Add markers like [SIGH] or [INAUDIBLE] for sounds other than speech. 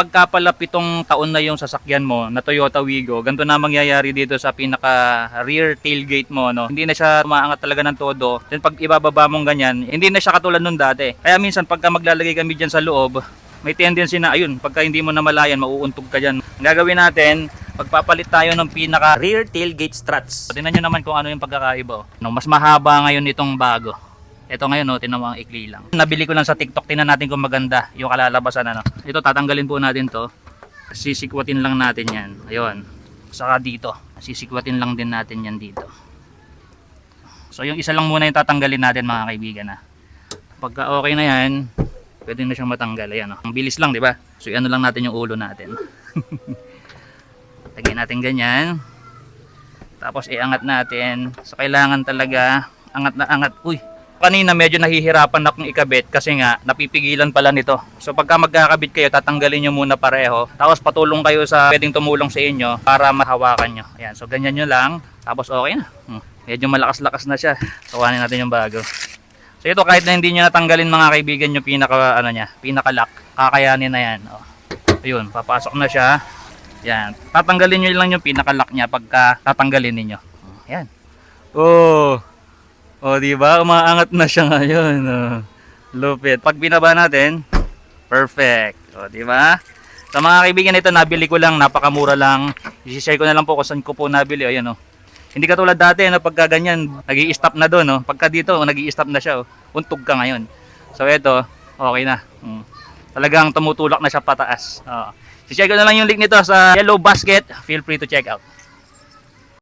pagka pala pitong taon na yung sasakyan mo na Toyota Wigo, ganito na mangyayari dito sa pinaka rear tailgate mo, no? Hindi na siya umaangat talaga ng todo. Then pag ibababa mong ganyan, hindi na siya katulad nung dati. Kaya minsan pagka maglalagay kami dyan sa loob, may tendency na ayun, pagka hindi mo na malayan, mauuntog ka dyan. Ang gagawin natin, pagpapalit tayo ng pinaka rear tailgate struts. Tingnan nyo naman kung ano yung pagkakaiba. oh. No, mas mahaba ngayon itong bago. Ito ngayon, no, tinan mo ang ikli lang. Nabili ko lang sa TikTok, tingnan natin kung maganda yung kalalabasan. Ano. Ito, tatanggalin po natin to. Sisikwatin lang natin yan. Ayun. Saka dito. Sisikwatin lang din natin yan dito. So yung isa lang muna yung tatanggalin natin mga kaibigan. Ha. Pagka okay na yan, pwede na siyang matanggal. Ayan, oh. Ang bilis lang, di ba? So ano lang natin yung ulo natin. [LAUGHS] Lagyan natin ganyan. Tapos iangat natin. So kailangan talaga angat na angat. Uy, kanina medyo nahihirapan akong ikabit kasi nga napipigilan pala nito. So pagka magkakabit kayo, tatanggalin nyo muna pareho. Tapos patulong kayo sa pwedeng tumulong sa inyo para mahawakan nyo. Ayan, so ganyan nyo lang. Tapos okay na. Hmm, Medyo malakas-lakas na siya. Tawanin natin yung bago. So ito kahit na hindi nyo natanggalin mga kaibigan yung pinaka ano niya, pinaka lock, kakayanin na yan. Oh. Ayun, papasok na siya. Yan. Tatanggalin nyo lang yung pinaka lock niya pagka tatanggalin ninyo. Yan. Oh. Oh, di ba? Umaangat na siya ngayon. Oh. Lupit. Pag binaba natin, perfect. Oh, di ba? Sa mga kaibigan ito, nabili ko lang, napakamura lang. I-share ko na lang po kung saan ko po nabili. Ayan oh. Hindi katulad dati na pagka ganyan, nag stop na doon. Oh. Pagka dito, nag stop na siya. Oh. Untog ka ngayon. So ito, okay na. Mm. Talagang tumutulak na siya pataas. Oh. I-share ko na lang yung link nito sa Yellow Basket. Feel free to check out.